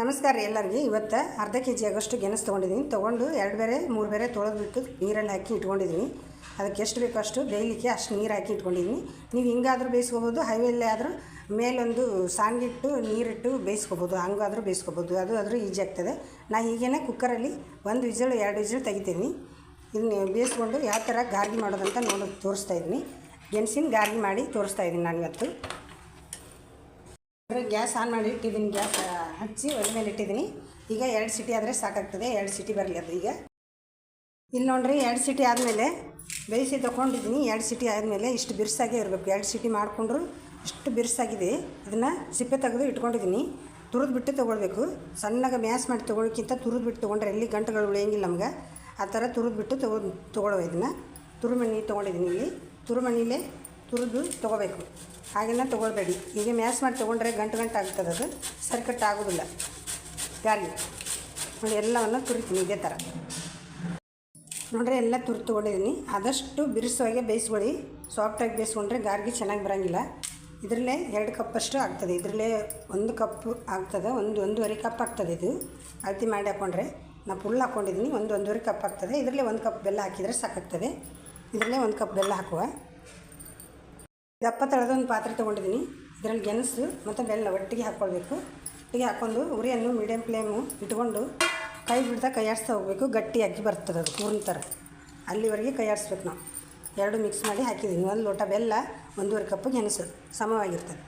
ನಮಸ್ಕಾರ ರೀ ಎಲ್ಲರಿಗೆ. ಇವತ್ತು ಅರ್ಧ ಕೆ ಜಿ ಆಗೋಷ್ಟು ಗೆಣಸು ತೊಗೊಂಡಿದ್ದೀನಿ. ತೊಗೊಂಡು ಎರಡು ಬೇರೆ, ಮೂರು ಬೇರೆ ತೊಳೆದ್ಬಿಟ್ಟು ನೀರಲ್ಲಿ ಹಾಕಿ ಇಟ್ಕೊಂಡಿದ್ದೀನಿ. ಅದಕ್ಕೆ ಎಷ್ಟು ಬೇಕೋ ಅಷ್ಟು ಬೇಯಲಿಕ್ಕೆ ಅಷ್ಟು ನೀರು ಹಾಕಿ ಇಟ್ಕೊಂಡಿದ್ದೀನಿ. ನೀವು ಹಿಂಗಾದರೂ ಬೇಯಿಸ್ಕೋಬೋದು ಹೈವೇಲ್ಲೇ ಆದರೂ ಮೇಲೊಂದು ಸಾಂಗಿಟ್ಟು ನೀರಿಟ್ಟು ಬೇಯಿಸ್ಕೋಬೋದು, ಹಂಗಾದರೂ ಬೇಯಿಸ್ಕೋಬೋದು. ಅದು ಆದರೂ ಈಜಿ ಆಗ್ತದೆ. ನಾ ಈಗೇನೆ ಕುಕ್ಕರಲ್ಲಿ ಒಂದು ವಿಜಲ್ ಎರಡು ವಿಜಲ್ ತೆಗಿತೀನಿ. ಇದನ್ನ ಬೇಯಿಸ್ಕೊಂಡು ಯಾವ ಥರ ಗಾರ್ಗಿ ಮಾಡೋದಂತ ನೋಡೋದು ತೋರಿಸ್ತಾ ಇದ್ದೀನಿ. ಗೆಣಸಿನ ಗಾರ್ಗಿ ಮಾಡಿ ತೋರಿಸ್ತಾ ಇದ್ದೀನಿ ನಾನು ಇವತ್ತು. ಗ್ಯಾಸ್ ಆನ್ ಮಾಡಿ ಇಟ್ಟಿದ್ದೀನಿ. ಗ್ಯಾಸ್ ಹಚ್ಚಿ ಒಲೆ ಮೇಲೆ ಇಟ್ಟಿದ್ದೀನಿ. ಈಗ ಎರಡು ಸಿಟಿ ಆದರೆ ಸಾಕಾಗ್ತದೆ, ಎರಡು ಸಿಟಿ ಬರಲಿ ಅದು ಈಗ. ಇಲ್ಲಿ ನೋಡ್ರಿ, ಎರಡು ಸಿಟಿ ಆದಮೇಲೆ ಬೇಯಿಸಿ ತೊಗೊಂಡಿದ್ದೀನಿ. ಎರಡು ಸಿಟಿ ಆದಮೇಲೆ ಇಷ್ಟು ಬಿರ್ಸಾಗೇ ಇರಬೇಕು. ಎರಡು ಸಿಟಿ ಮಾಡಿಕೊಂಡ್ರು ಇಷ್ಟು ಬಿರ್ಸಾಗಿದೆ. ಅದನ್ನು ಸಿಪ್ಪೆ ತೆಗೆದು ಇಟ್ಕೊಂಡಿದ್ದೀನಿ. ತುರಿದು ಬಿಟ್ಟು ತೊಗೊಳ್ಬೇಕು. ಸಣ್ಣಗೆ ಮ್ಯಾಸ್ ಮಾಡಿ ತೊಗೊಳಕ್ಕಿಂತ ತುರಿದು ಬಿಟ್ಟು ತೊಗೊಂಡ್ರೆ ಎಲ್ಲಿ ಗಂಟುಗಳು ಉಳಿಯಂಗಿಲ್ಲ ನಮ್ಗೆ. ಆ ಥರ ತುರಿದು ಬಿಟ್ಟು ತೊಗೊ ತೊಗೊಳ್ಳೋ ಇದನ್ನು. ತುರುಮಣ್ಣಿ ತೊಗೊಂಡಿದ್ದೀನಿ ಇಲ್ಲಿ. ತುರುಮಣ್ಣಿಲೇ ತುರಿದು ತೊಗೋಬೇಕು. ಹಾಗೆಲ್ಲ ತೊಗೊಳ್ಬೇಡಿ. ಹೀಗೆ ಮ್ಯಾಸ್ ಮಾಡಿ ತೊಗೊಂಡ್ರೆ ಗಂಟು ಗಂಟು ಆಗ್ತದೆ ಅದು. ಸರ್ಕಟ್ ಆಗೋದಿಲ್ಲ. ಗಾರ್ಗಿ ನೋಡಿ, ಎಲ್ಲವನ್ನು ತುರಿತೀನಿ ಇದೇ ಥರ. ನೋಡ್ರಿ, ಎಲ್ಲ ತುರಿ ತೊಗೊಂಡಿದ್ದೀನಿ. ಆದಷ್ಟು ಬಿರುಸುವಾಗೆ ಬೇಯಿಸ್ಕೊಳ್ಳಿ. ಸಾಫ್ಟಾಗಿ ಬೇಯಿಸ್ಕೊಂಡ್ರೆ ಗಾರ್ಗಿ ಚೆನ್ನಾಗಿ ಬರೋಂಗಿಲ್ಲ. ಇದರಲ್ಲೇ ಎರಡು ಕಪ್ಪಷ್ಟು ಆಗ್ತದೆ. ಇದರಲ್ಲೇ ಒಂದು ಕಪ್ ಆಗ್ತದೆ. ಒಂದು, ಒಂದೂವರೆ ಕಪ್ ಆಗ್ತದೆ ಇದು. ಅಳತೆ ಮಾಡಿ ಹಾಕ್ಕೊಂಡ್ರೆ ನಾನು ಫುಲ್ ಹಾಕ್ಕೊಂಡಿದ್ದೀನಿ ಒಂದು, ಒಂದೂವರೆ ಕಪ್ ಆಗ್ತದೆ. ಇದರಲ್ಲೇ ಒಂದು ಕಪ್ ಬೆಲ್ಲ ಹಾಕಿದರೆ ಸಾಕಾಗ್ತದೆ. ಇದರಲ್ಲೇ ಒಂದು ಕಪ್ ಬೆಲ್ಲ ಹಾಕುವ. ದಪ್ಪ ತಳದ ಒಂದು ಪಾತ್ರೆ ತೊಗೊಂಡಿದ್ದೀನಿ. ಇದರಲ್ಲಿ ಗೆಣಸು ಮತ್ತು ಬೆಲ್ಲ ಒಟ್ಟಿಗೆ ಹಾಕ್ಕೊಳ್ಬೇಕು. ಒಟ್ಟಿಗೆ ಹಾಕ್ಕೊಂಡು ಉರಿಯನ್ನು ಮೀಡಿಯಮ್ ಫ್ಲೇಮು ಇಟ್ಕೊಂಡು ಕೈ ಬಿಡ್ತಾ ಕೈ ಆಡಿಸ್ತಾ ಹೋಗಬೇಕು. ಗಟ್ಟಿ ಅಕ್ಕಿ ಬರ್ತದೆ ಅದು ಪೂರ್ಣ ಥರ ಅಲ್ಲಿವರೆಗೆ ಕೈ ಆಡಿಸ್ಬೇಕು ನಾವು. ಎರಡು ಮಿಕ್ಸ್ ಮಾಡಿ ಹಾಕಿದ್ದೀನಿ. ಒಂದು ಲೋಟ ಬೆಲ್ಲ, ಒಂದೂವರೆ ಕಪ್ಪು ಗೆಣಸು ಸಮವಾಗಿರ್ತದೆ.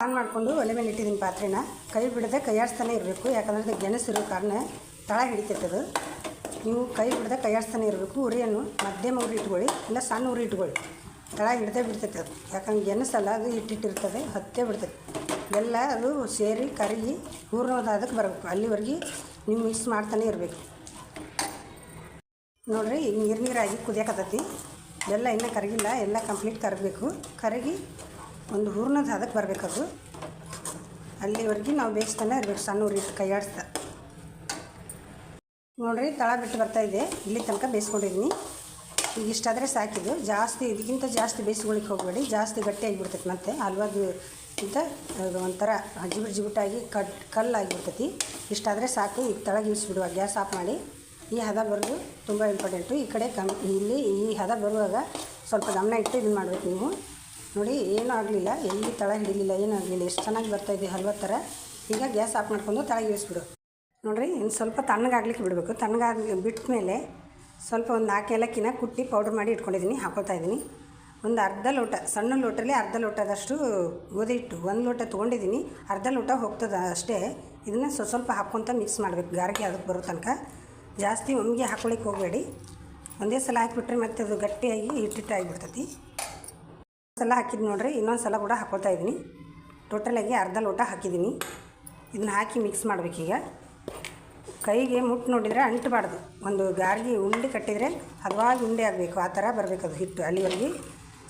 ಆನ್ ಮಾಡಿಕೊಂಡು ಒಲೆ ಮೇಲೆ ಇಟ್ಟಿದ್ದೀನಿ ಪಾತ್ರೆನ. ಕೈ ಬಿಡದೆ ಕೈ ಆಡಿಸ್ತಾನೆ ಇರಬೇಕು. ಯಾಕಂದರೆ ಅದು ಗೆಣಸಿರೋ ಕಾರಣ ತಳ ಹಿಡಿತೈತೆ ಅದು. ನೀವು ಕೈ ಬಿಡದೆ ಕೈ ಆಡಿಸ್ತಾನೆ ಇರಬೇಕು. ಉರಿಯನ್ನು ಮಧ್ಯಮ ಉರಿ ಇಟ್ಕೊಳ್ಳಿ, ಇಲ್ಲ ಸಣ್ಣ ಉರಿ ಇಟ್ಕೊಳ್ಳಿ. ತಳ ಹಿಡ್ದೇ ಬಿಡ್ತೈತೆ ಅದು. ಯಾಕಂದ್ರೆ ಗೆಣಸಲ್ಲ ಅದು ಇಟ್ಟಿಟ್ಟಿರ್ತದೆ ಹತ್ತೇ ಬಿಡ್ತೈತೆ. ಎಲ್ಲ ಅದು ಸೇರಿ ಕರಗಿ ಅದಕ್ಕೆ ಬರಬೇಕು. ಅಲ್ಲಿವರೆಗೆ ನೀವು ಮಿಕ್ಸ್ ಮಾಡ್ತಾನೆ ಇರಬೇಕು. ನೋಡಿರಿ, ಈಗ ನೀರು ನೀರಾಗಿ ಕುದಿಯಕತ್ತೈತಿ. ಎಲ್ಲ ಇನ್ನೂ ಕರಗಿಲ್ಲ, ಎಲ್ಲ ಕಂಪ್ಲೀಟ್ ಕರಗಬೇಕು. ಕರಗಿ ಒಂದು ಹೂರ್ಣದ ಅದಕ್ಕೆ ಬರಬೇಕದು ಅಲ್ಲಿವರೆಗೆ ನಾವು ಬೇಯಿಸ್ತಾನೆ ಇರಬೇಕು, ಸಣ್ಣ ಕೈ ಆಡಿಸ್ತಾ ನೋಡಿರಿ, ತಳ ಬಿಟ್ಟು ಬರ್ತಾ ಇದೆ. ಇಲ್ಲಿ ತನಕ ಬೇಯಿಸ್ಕೊಂಡಿದ್ದೀನಿ. ಇಷ್ಟಾದರೆ ಸಾಕಿದ್ದು. ಜಾಸ್ತಿ, ಇದಕ್ಕಿಂತ ಜಾಸ್ತಿ ಬೇಯಿಸ್ಕೊಳಿಕ್ಕೆ ಹೋಗಬೇಡಿ. ಜಾಸ್ತಿ ಗಟ್ಟಿಯಾಗಿಬಿಡ್ತೈತೆ ಮತ್ತೆ. ಹಲ್ವಾದು ಇಂತ ಒಂಥರ ಜಿಬಿಟ್ ಜಿಗುಟಾಗಿ ಕಟ್ ಕಲ್ಲಾಗಿಬಿಡ್ತೈತಿ. ಇಷ್ಟಾದರೆ ಸಾಕು. ಈಗ ತಳಗೆ ಇಳಿಸ್ಬಿಡುವ ಗ್ಯಾಸ್ ಆಫ್ ಮಾಡಿ. ಈ ಹದ ಬರೋದು ತುಂಬ ಇಂಪಾರ್ಟೆಂಟು. ಈ ಕಡೆ ಕಮ್ ಇಲ್ಲಿ ಈ ಹದ ಬರುವಾಗ ಸ್ವಲ್ಪ ಗಮನ ಇಟ್ಟು ಇದನ್ನು ಮಾಡಬೇಕು ನೀವು. ನೋಡಿ, ಏನೂ ಆಗಲಿಲ್ಲ. ಎಲ್ಲಿ ತಳ ಹಿಡಿಲಿಲ್ಲ, ಏನೂ ಆಗಲಿಲ್ಲ. ಎಷ್ಟು ಚೆನ್ನಾಗಿ ಬರ್ತಾಯಿದೆ ಹಲ್ವ ಥರ. ಈಗ ಗ್ಯಾಸ್ ಆಫ್ ಮಾಡ್ಕೊಂಡು ತಳಗೆ ಇಳಿಸ್ಬಿಡು. ನೋಡಿರಿ, ಇನ್ನು ಸ್ವಲ್ಪ ತಣ್ಣಗಾಗ್ಲಿಕ್ಕೆ ಬಿಡಬೇಕು. ತಣ್ಣಗಾಗ್ಲಿ ಬಿಟ್ಟ ಮೇಲೆ ಸ್ವಲ್ಪ ಒಂದು ನಾಲ್ಕು ಏಲಕ್ಕಿನ ಕುಟ್ಟಿ ಪೌಡ್ರ್ ಮಾಡಿ ಇಟ್ಕೊಂಡಿದ್ದೀನಿ, ಹಾಕೊಳ್ತಾ ಇದ್ದೀನಿ. ಒಂದು ಅರ್ಧ ಲೋಟ, ಸಣ್ಣ ಲೋಟಲ್ಲಿ ಅರ್ಧ ಲೋಟದಷ್ಟು ಗೋಧಿ ಹಿಟ್ಟು, ಒಂದು ಲೋಟ ತೊಗೊಂಡಿದ್ದೀನಿ. ಅರ್ಧ ಲೋಟ ಹೋಗ್ತದೆ ಅಷ್ಟೇ. ಇದನ್ನು ಸ್ವಲ್ಪ ಸ್ವಲ್ಪ ಹಾಕ್ಕೊತ ಮಿಕ್ಸ್ ಮಾಡಬೇಕು ಗಾರಿಗೆ ಅದಕ್ಕೆ ಬರೋ ತನಕ. ಜಾಸ್ತಿ ಒಮ್ಮಿಗೆ ಹಾಕ್ಕೊಳಿಕ್ಕೆ ಹೋಗಬೇಡಿ. ಒಂದೇ ಸಲ ಹಾಕಿಬಿಟ್ರೆ ಮತ್ತೆ ಅದು ಗಟ್ಟಿಯಾಗಿ ಹಿಟ್ಟಿಟ್ಟು ಆಗಿಬಿಡ್ತೈತಿ. ಸಲ ಹಾಕಿದ್ದು ನೋಡ್ರಿ, ಇನ್ನೊಂದು ಸಲ ಕೂಡ ಹಾಕೋತಾ ಇದ್ದೀನಿ. ಟೋಟಲಾಗಿ ಅರ್ಧ ಲೋಟ ಹಾಕಿದ್ದೀನಿ. ಇದನ್ನ ಹಾಕಿ ಮಿಕ್ಸ್ ಮಾಡಬೇಕೀಗ. ಕೈಗೆ ಮುಟ್ಟು ನೋಡಿದರೆ ಅಂಟಬಾರ್ದು. ಒಂದು ಗಾರ್ಗಿ ಉಂಡೆ ಕಟ್ಟಿದರೆ ಹದವಾಗಿ ಉಂಡೆ ಆಗಬೇಕು. ಆ ಥರ ಬರಬೇಕು ಅದು ಹಿಟ್ಟು. ಅಲ್ಲಿವರೆಗೆ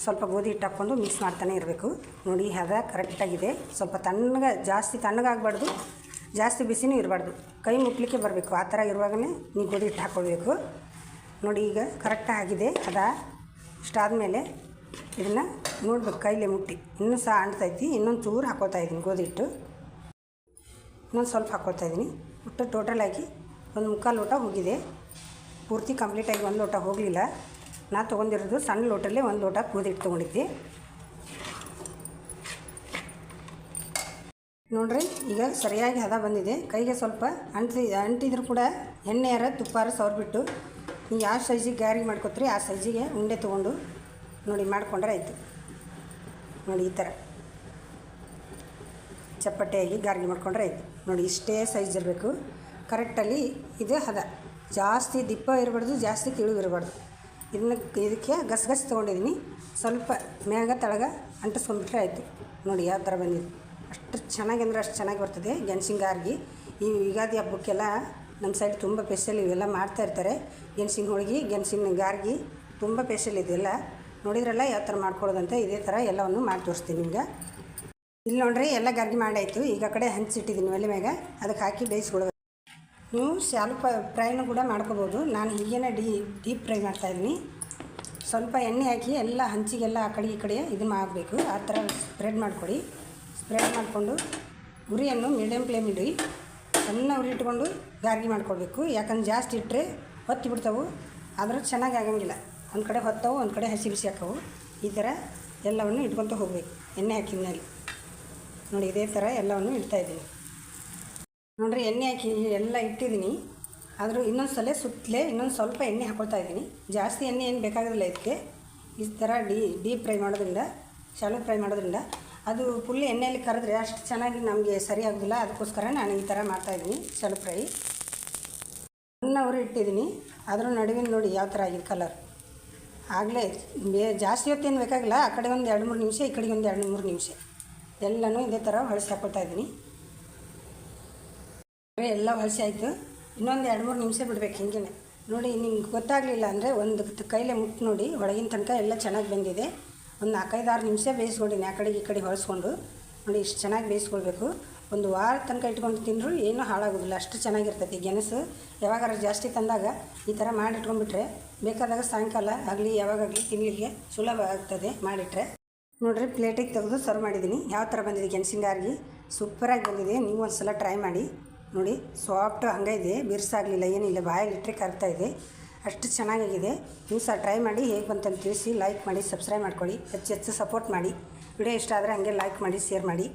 ಸ್ವಲ್ಪ ಗೋಧಿ ಹಿಟ್ಟು ಹಾಕ್ಕೊಂಡು ಮಿಕ್ಸ್ ಮಾಡ್ತಾನೆ ಇರಬೇಕು. ನೋಡಿ, ಹದ ಕರೆಕ್ಟಾಗಿದೆ ಸ್ವಲ್ಪ ತಣ್ಣಗೆ, ಜಾಸ್ತಿ ತಣ್ಣಗಾಗಬಾರ್ದು ಜಾಸ್ತಿ ಬಿಸಿನೂ ಇರಬಾರ್ದು. ಕೈ ಮುಟ್ಲಿಕ್ಕೆ ಬರಬೇಕು. ಆ ಥರ ಇರುವಾಗಲೇ ನೀವು ಗೋಧಿ ಹಿಟ್ಟು ಹಾಕ್ಕೊಳ್ಬೇಕು. ನೋಡಿ, ಈಗ ಕರೆಕ್ಟಾಗಿ ಹದ. ಇಷ್ಟಾದ ಇಷ್ಟಾದಮೇಲೆ ಇದನ್ನು ನೋಡ್ಬೇಕು, ಕೈಲೇ ಮುಟ್ಟಿ. ಇನ್ನೂ ಸಹ ಅಂಟ್ತೈತಿ ಇನ್ನೊಂದು ಚೂರು ಹಾಕೋತಾ ಇದ್ದೀನಿ ಗೋಧಿ ಹಿಟ್ಟು. ಇನ್ನೊಂದು ಸ್ವಲ್ಪ ಹಾಕೋತಾ ಇದ್ದೀನಿ. ಒಟ್ಟು ಟೋಟಲಾಗಿ ಒಂದು ಮುಕ್ಕಾಲು ಲೋಟ ಹೋಗಿದೆ. ಪೂರ್ತಿ ಕಂಪ್ಲೀಟಾಗಿ ಒಂದು ಲೋಟ ಹೋಗಲಿಲ್ಲ. ನಾ ತೊಗೊಂಡಿರೋದು ಸಣ್ಣ ಲೋಟಲ್ಲೇ ಒಂದು ಲೋಟ ಕೂದಿಟ್ಟು ತೊಗೊಂಡಿದ್ದೆ. ನೋಡ್ರಿ, ಈಗ ಸರಿಯಾಗಿ ಹದ ಬಂದಿದೆ. ಕೈಗೆ ಸ್ವಲ್ಪ ಅಂಟಿ, ಅಂಟಿದ್ರು ಕೂಡ ಎಣ್ಣೆಯಾರ ತುಪ್ಪಾರ ಸವರ್ಬಿಟ್ಟು ನೀವು ಯಾವ ಸೈಜಿಗೆ ಗ್ಯಾರಿಗೆ ಮಾಡ್ಕೊತೀರಿ, ಆ ಸೈಜಿಗೆ ಉಂಡೆ ತೊಗೊಂಡು ನೋಡಿ ಮಾಡಿಕೊಂಡ್ರೆ ಆಯಿತು. ನೋಡಿ ಈ ಥರ ಚಪ್ಪಟೆಯಾಗಿ ಗಾರ್ಗಿ ಮಾಡ್ಕೊಂಡ್ರೆ ಆಯಿತು. ನೋಡಿ, ಇಷ್ಟೇ ಸೈಜ್ ಇರಬೇಕು. ಕರೆಕ್ಟಲ್ಲಿ ಇದು ಹದ ಜಾಸ್ತಿ ದಿಪ್ಪ ಇರಬಾರ್ದು, ಜಾಸ್ತಿ ಇರಬಾರ್ದು. ಇದನ್ನ ಇದಕ್ಕೆ ಗಸಗಸೆ ತೊಗೊಂಡಿದ್ದೀನಿ ಸ್ವಲ್ಪ ಮ್ಯಾಗ ತಳಗ ಅಂಟಿಸ್ಕೊಂಡ್ಬಿಟ್ರೆ ಆಯಿತು. ನೋಡಿ, ಯಾವ ಥರ ಬಂದಿದೆ. ಅಷ್ಟು ಚೆನ್ನಾಗಿ ಅಂದರೆ ಅಷ್ಟು ಚೆನ್ನಾಗಿ ಬರ್ತದೆ. ಗೆಣಸಿಂಗಾರ್ಗಿ ಈ ಯುಗಾದಿ ಹಬ್ಬಕ್ಕೆಲ್ಲ ನಮ್ಮ ಸೈಡ್ ತುಂಬ ಸ್ಪೆಷಲ್ ಇವೆಲ್ಲ ಮಾಡ್ತಾ ಇರ್ತಾರೆ. ಗೆಣಸಿನ ಹೋಳಿಗೆ, ಗೆಣಸಿನ ಗಾರ್ಗಿ ತುಂಬ ಸ್ಪೆಷಲ್ ಇದೆಲ್ಲ ನೋಡಿದ್ರಲ್ಲ, ಯಾವ ಥರ ಮಾಡ್ಕೊಳ್ಳೋದಂತೆ ಇದೇ ಥರ ಎಲ್ಲವನ್ನು ಮಾಡಿ ತೋರಿಸ್ತೀನಿ ನಿಮ್ಗೆ. ಇಲ್ಲಿ ನೋಡ್ರಿ ಎಲ್ಲ ಗರ್ಗಿ ಮಾಡಾಯಿತು ಈಗ ಕಡೆ ಹಂಚಿಟ್ಟಿದ್ದೀನಿ ಒಲೆ ಮ್ಯಾಗ. ಅದಕ್ಕೆ ಹಾಕಿ ಬೇಯಿಸ್ಕೊಳ್ಬೇಕು ನೀವು ಶಾಲು ಫ್ರೈನು ಕೂಡ ಮಾಡ್ಕೋಬೋದು. ನಾನು ಹೀಗೇನೆ ಡೀ ಡೀಪ್ ಫ್ರೈ ಮಾಡ್ತಾಯಿದ್ದೀನಿ ಸ್ವಲ್ಪ ಎಣ್ಣೆ ಹಾಕಿ ಎಲ್ಲ ಹಂಚಿಗೆಲ್ಲ ಆ ಕಡೆ ಈ ಕಡೆ ಇದನ್ನು ಮಾಡಬೇಕು. ಆ ಥರ ಸ್ಪ್ರೆಡ್ ಮಾಡಿಕೊಡಿ. ಸ್ಪ್ರೆಡ್ ಮಾಡಿಕೊಂಡು ಉರಿಯನ್ನು ಮೀಡಿಯಮ್ ಫ್ಲೇಮ್ ಇಡಿ. ಸಣ್ಣ ಉರಿ ಇಟ್ಕೊಂಡು ಗಾರ್ಗಿ ಮಾಡ್ಕೊಳ್ಬೇಕು ಯಾಕಂದ್ರೆ ಜಾಸ್ತಿ ಇಟ್ಟರೆ ಹೊತ್ತಿ ಬಿಡ್ತಾವೆ. ಆದರೂ ಚೆನ್ನಾಗಿ ಆಗಂಗಿಲ್ಲ. ಒಂದು ಕಡೆ ಹೊತ್ತವು, ಒಂದು ಕಡೆ ಹಸಿ ಬಿಸಿ ಹಾಕವು. ಈ ಥರ ಎಲ್ಲವನ್ನು ಇಟ್ಕೊತ ಹೋಗಬೇಕು. ಎಣ್ಣೆ ಹಾಕಿದ ಮೇಲೆ. ನೋಡಿ ಇದೇ ಥರ ಎಲ್ಲವನ್ನು ಇಡ್ತಾಯಿದ್ದೀನಿ ನೋಡಿರಿ ಎಣ್ಣೆ ಹಾಕಿ ಎಲ್ಲ ಇಟ್ಟಿದ್ದೀನಿ. ಆದರೂ ಇನ್ನೊಂದು ಸಲ ಸುತ್ತಲೇ ಇನ್ನೊಂದು ಸ್ವಲ್ಪ ಎಣ್ಣೆ ಹಾಕೊಳ್ತಾ ಇದ್ದೀನಿ. ಜಾಸ್ತಿ ಎಣ್ಣೆ ಏನು ಬೇಕಾಗೋದಿಲ್ಲ ಇದಕ್ಕೆ. ಈ ಥರ ಡೀ ಡೀಪ್ ಫ್ರೈ ಮಾಡೋದ್ರಿಂದ, ಶಾಲೋ ಫ್ರೈ ಮಾಡೋದ್ರಿಂದ ಅದು ಫುಲ್ ಎಣ್ಣೆಯಲ್ಲಿ ಕರೆದ್ರೆ ಅಷ್ಟು ಚೆನ್ನಾಗಿ ನಮಗೆ ಸರಿ ಆಗೋದಿಲ್ಲ. ಅದಕ್ಕೋಸ್ಕರ ನಾನು ಈ ಥರ ಮಾಡ್ತಾಯಿದ್ದೀನಿ ಶಾಲೋ ಫ್ರೈ. ಒನ್ ಅವರು ಇಟ್ಟಿದ್ದೀನಿ. ಅದರ ನಡುವಿನ ನೋಡಿ ಯಾವ ಥರ ಆಗಿದೆ ಕಲರ್. ಆಗಲೇ ಬೇ ಜಾಸ್ತಿ ಹೊತ್ತೇನು ಬೇಕಾಗಿಲ್ಲ. ಆ ಕಡೆ ಒಂದು ಎರಡು ಮೂರು ನಿಮಿಷ, ಈ ಕಡೆಗೆ ಒಂದು ಎರಡು ಮೂರು ನಿಮಿಷ. ಎಲ್ಲನೂ ಇದೇ ಥರ ಹೊಳಸಿ ಹಾಕೊಳ್ತಾ ಇದ್ದೀನಿ. ಎಲ್ಲ ಹೊಳಸಿ ಆಯಿತು. ಇನ್ನೊಂದು ಎರಡು ಮೂರು ನಿಮಿಷ ಬಿಡ್ಬೇಕು ಹಿಂಗೆ ನೋಡಿ, ನಿಮ್ಗೆ ಗೊತ್ತಾಗಲಿಲ್ಲ ಅಂದರೆ ಒಂದು ಕೈಲೇ ಮುಟ್ಟು ನೋಡಿ ಒಳಗಿನ ತನಕ ಎಲ್ಲ ಚೆನ್ನಾಗಿ ಬೆಂದಿದೆ. ಒಂದು ನಾಲ್ಕೈದು ಆರು ನಿಮಿಷ ಬೇಯಿಸ್ಕೊಂಡಿನಿ ಆ ಕಡೆಗೆ ಈ ಕಡೆ ಹೊಳಸ್ಕೊಂಡು ನೋಡಿ, ಇಷ್ಟು ಚೆನ್ನಾಗಿ ಬೇಯಿಸ್ಕೊಳ್ಬೇಕು. ಒಂದು ವಾರ ತನಕ ಇಟ್ಕೊಂಡು ತಿಂದರೂ ಏನೂ ಹಾಳಾಗೋದಿಲ್ಲ. ಅಷ್ಟು ಚೆನ್ನಾಗಿರ್ತೈತಿ ಗೆಣಸು. ಯಾವಾಗಾರ ಜಾಸ್ತಿ ತಂದಾಗ ಈ ಥರ ಮಾಡಿಟ್ಕೊಂಡ್ಬಿಟ್ರೆ ಬೇಕಾದಾಗ ಸಾಯಂಕಾಲ ಆಗಲಿ, ಯಾವಾಗಾಗಲಿ ತಿನ್ನಲಿಕ್ಕೆ ಸುಲಭ ಆಗ್ತದೆ ಮಾಡಿಟ್ರೆ. ನೋಡಿರಿ ಪ್ಲೇಟಿಗೆ ತೆಗೆದು ಸರ್ವ್ ಮಾಡಿದ್ದೀನಿ ಯಾವ ಥರ ಬಂದಿದೆ ಗೆಣಸಿನಗಾರಿಗೆ ಸೂಪರಾಗಿ ಬಂದಿದೆ. ನೀವು ಒಂದು ಸಲ ಟ್ರೈ ಮಾಡಿ. ನೋಡಿ ಸಾಫ್ಟ್ ಹಂಗೆ ಇದೆ, ಬಿರ್ಸಾಗಲಿಲ್ಲ, ಏನಿಲ್ಲ, ಬಾಯಲ್ಲಿ ಇಟ್ಟರೆ ಕರ್ತಾ ಇದೆ. ಅಷ್ಟು ಚೆನ್ನಾಗಿದೆ ನೀವು ಸಹ ಟ್ರೈ ಮಾಡಿ, ಹೇಗೆ ಬಂತಂತ ತಿಳಿಸಿ ಲೈಕ್ ಮಾಡಿ ಸಬ್ಸ್ಕ್ರೈಬ್ ಮಾಡ್ಕೊಳ್ಳಿ. ಹೆಚ್ಚು ಹೆಚ್ಚು ಸಪೋರ್ಟ್ ಮಾಡಿ. ವಿಡಿಯೋ ಇಷ್ಟ ಆದರೆ ಹಾಗೆ ಲೈಕ್ ಮಾಡಿ ಶೇರ್ ಮಾಡಿ.